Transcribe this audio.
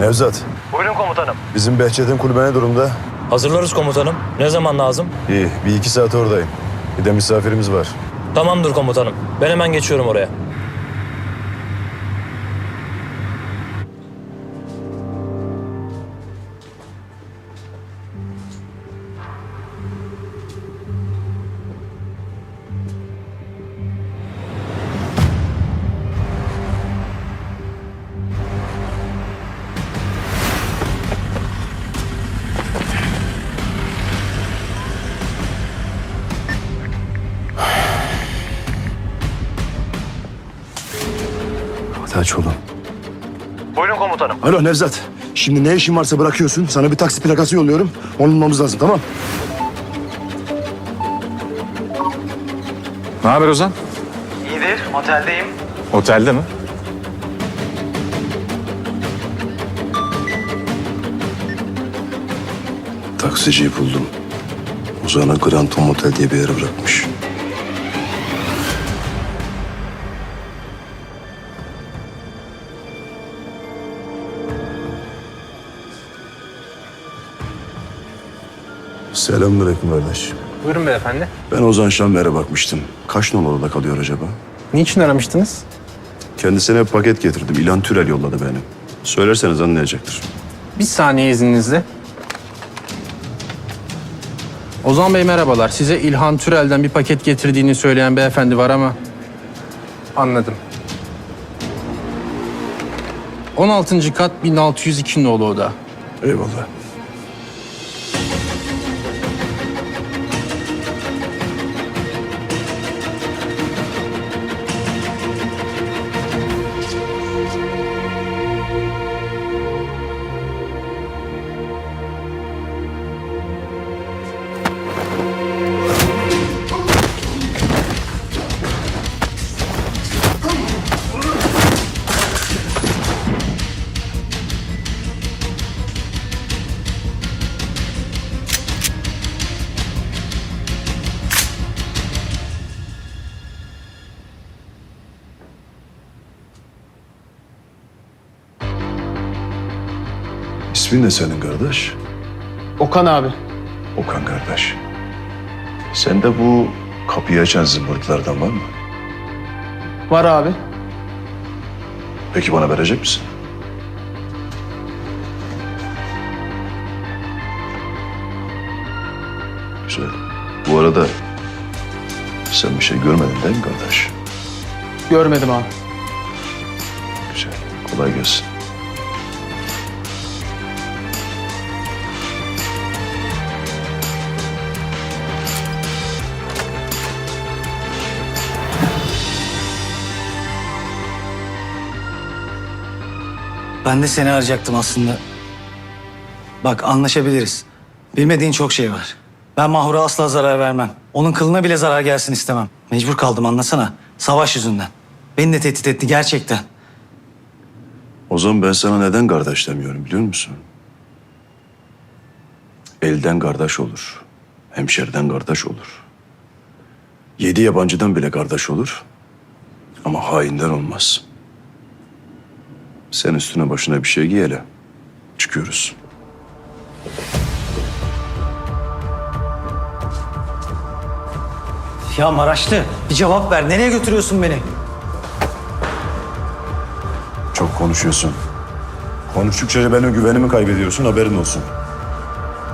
Nevzat, Buyurun komutanım. bizim Behçet'in kulübe ne durumda? Hazırlarız komutanım. Ne zaman lazım? İyi, bir iki saat oradayım. Bir de misafirimiz var. Tamamdır komutanım. Ben hemen geçiyorum oraya. Hadi aç oğlum. Buyurun komutanım. Alo Nevzat, şimdi ne işin varsa bırakıyorsun. Sana bir taksi plakası yolluyorum. Onu bulmamız lazım, tamam? Ne haber Ozan? İyidir. Oteldeyim. Otelde mi? Taksiciyi buldum. Uzağına Grand Tom Otel diye bir yere bırakmış. Selamünaleyküm kardeş. Buyurun beyefendi. Ben Ozan Şanver'e bakmıştım. Kaç numaralı kalıyor acaba? Niçin aramıştınız? Kendisine bir paket getirdim. İlan Türel yolladı beni. Söylerseniz anlayacaktır. Bir saniye izninizle. Ozan Bey merhabalar. Size İlhan Türel'den bir paket getirdiğini söyleyen beyefendi var ama... Anladım. 16. kat 1602 nolu oda. Eyvallah. İsmin ne senin kardeş? Okan abi. Okan kardeş. Sende bu kapıyı açan zımbırtılardan var mı? Var abi. Peki bana verecek misin? Güzel. Bu arada sen bir şey görmedin değil mi kardeş? Görmedim abi. Güzel. Kolay gelsin. Ben de seni arayacaktım aslında. Bak anlaşabiliriz. Bilmediğin çok şey var. Ben Mahur'a asla zarar vermem. Onun kılına bile zarar gelsin istemem. Mecbur kaldım anlasana. Savaş yüzünden. Beni de tehdit etti gerçekten. O zaman ben sana neden kardeş demiyorum biliyor musun? Elden kardeş olur. Hemşeriden kardeş olur. Yedi yabancıdan bile kardeş olur. Ama hainden olmaz. Sen üstüne başına bir şey giy hele. Çıkıyoruz. Ya Maraşlı bir cevap ver. Nereye götürüyorsun beni? Çok konuşuyorsun. Konuştukça benim güvenimi kaybediyorsun haberin olsun.